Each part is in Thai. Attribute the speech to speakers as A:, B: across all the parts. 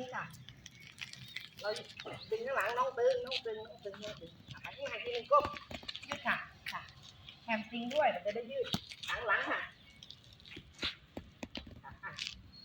A: นี้ค่ะ เราดึงข้างหลังน้องตึงน้องตึงน้องตึงน้องตึงอะไปข้างในทีนึงก้มยืดค่ะค่ะแฮมสตริงด้วยเราจะได้ยืดหลังหลังค่ะ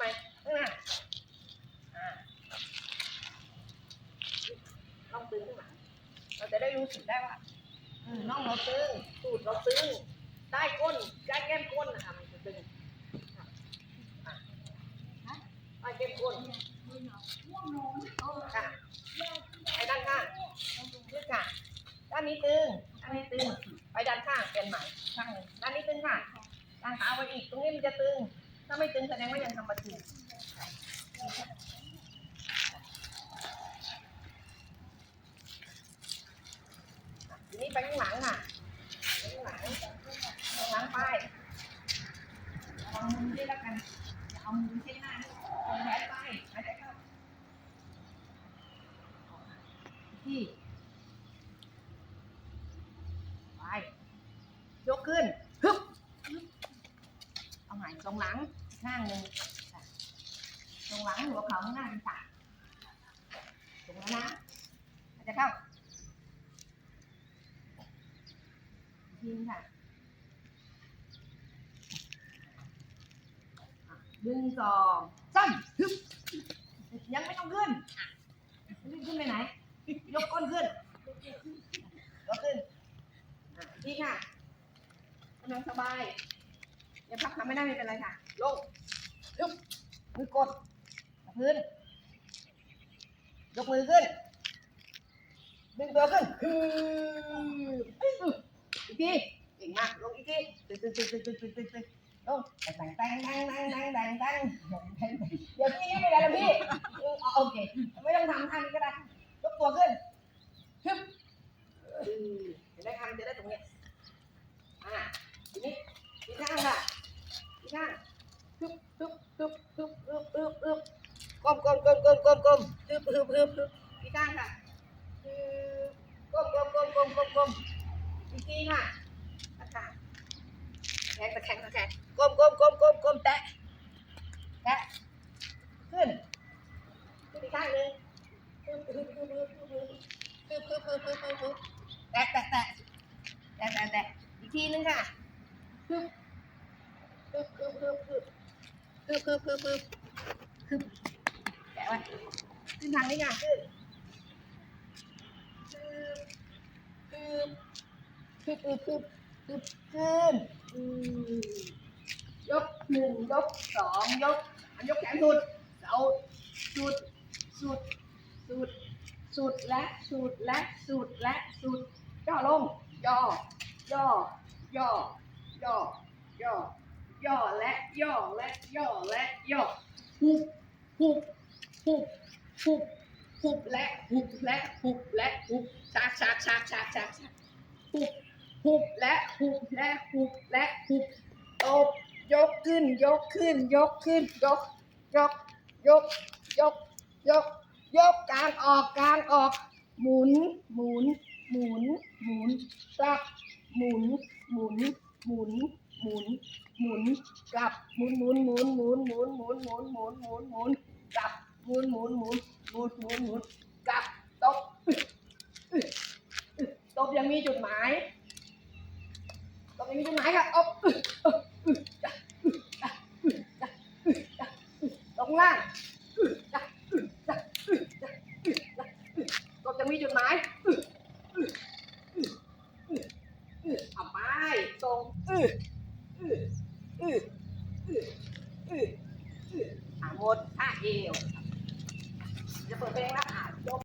A: มาข้างหน้าอ่าน้องตึงข้างหลังเราจะได้รู้สึกได้ว่าน้องเราตึงสูดเราตึงใต้ก้นใต้แก้มก้นนะคะมันจะตึงค่ะอะใต้แก้มก้น ค่ะไปด้านข้างยืดค่ะ ด้านนี้ตึง ด้านนี้ตึง ไปด้านข้างเป็นใหม่ข้างหนึ่งด้านนี้ตึงค่ะด้านขาไว้อีก ตรงนี้มันจะตึง ถ้าไม่ตึงแสดงว่ายังทำมาถูกทีนี้ไปข้างหลังค่ะข้างหลังข้างหลังไปเอามือที่แล้วกันอย่าเอามือที่หน้านี่เอาแขนไปหายใจเข้า ที่ ไป ยกขึ้นฮึบฮึบเอาใหม่ตรงหลังข้างหนึ่งตรงหลังหัวเข่าข้างหน้าเป็นสามตรงแล้วนะอาจจะเข้าทีนึงค่ะหนึ่งสองสามฮึบยังไม่ต้องขึ้นอะขึ้นขึ้นไปไหน ยกก้นขึ้นยกขึ้นอะดีค่ะกำลังสบายอย่าพักทำไม่ได้ไม่เป็นไรค่ะ ลงยกมือกดกับพื้น ยกมือขึ้น ดึงตัวขึ้นคืออีกทีเก่งมาก ลงอีกทีตึ๊ดตึ๊ดตึ๊ดตึ๊ดตึ๊ดตึ๊ดตึ๊ดลงแต่งแต่งแต่งแต่งแต่งแต่งแต่งแต่งเดี๋ยวพี่ไม่ได้แล้วพี่เออเอาโอเค ไม่ต้องทำท่านี้ก็ได้ ตัวขึ้นฮึบอืมเห็นไหมคะมันจะได้ตรงเนี้ยอ่าทีนี้ทีข้างค่ะทีข้างฮึบฮึบฮึบฮึบฮึบฮึบฮึบก้มก้มก้มก้มก้มก้มฮึบฮึบฮึบฮึบทีข้างค่ะฮึบก้มก้มก้มก้มก้มก้มอีกทีค่ะตะขาแขนตะแคงตะแคงก้มก้มก้มก้มก้มแตะแตะขึ้นขึ้นอีกข้างหนึ่ง แตะแตะแตะแตะแตะอีกทีนึงค่ะคือคือคือคือคือคือคือคือแตะไว้ขึ้นทางนี้ค่ะคือคือคือคือคือคือขึ้นยกหนึ่งยกสองยกยกแขนสุดสุด สุด สุด และสุดและสุดและสุดย่อลงย่อย่อย่อย่อย่อย่อและย่อและย่อและย่อหุบหุบหุบหุบหุบและหุบและหุบและหุบชักชักชักชักชักชักหุบหุบและหุบและหุบและหุบตบยกขึ้นยกขึ้นยกขึ้นยกยกยกยกยกยก ยกกลางออกกลางออก หมุน หมุน หมุน หมุนกลับ หมุน หมุน หมุน หมุน หมุนกลับ หมุนหมุนหมุนหมุนหมุนหมุนหมุนหมุนหมุนหมุนกลับ หมุนหมุนหมุนหมุนหมุนหมุนกลับตบตบยังมีจุดหมายตบยังมีจุดหมายค่ะตบตรงล่าง กบยังมีจุดหมายทำไปตรงอะหมดท่าเอวจะเปิดเพลงแล้วอะยก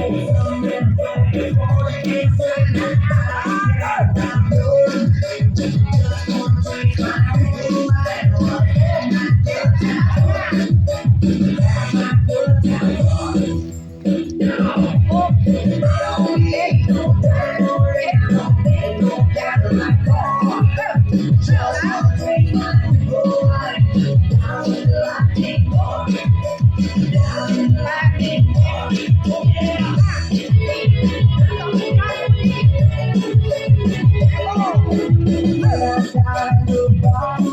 B: Thank you. Thank you.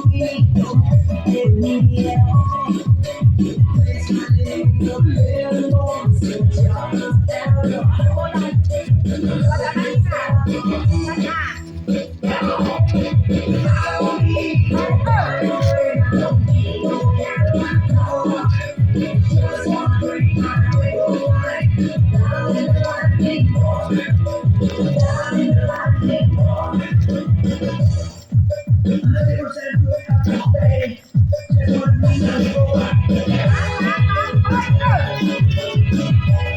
B: Thank you.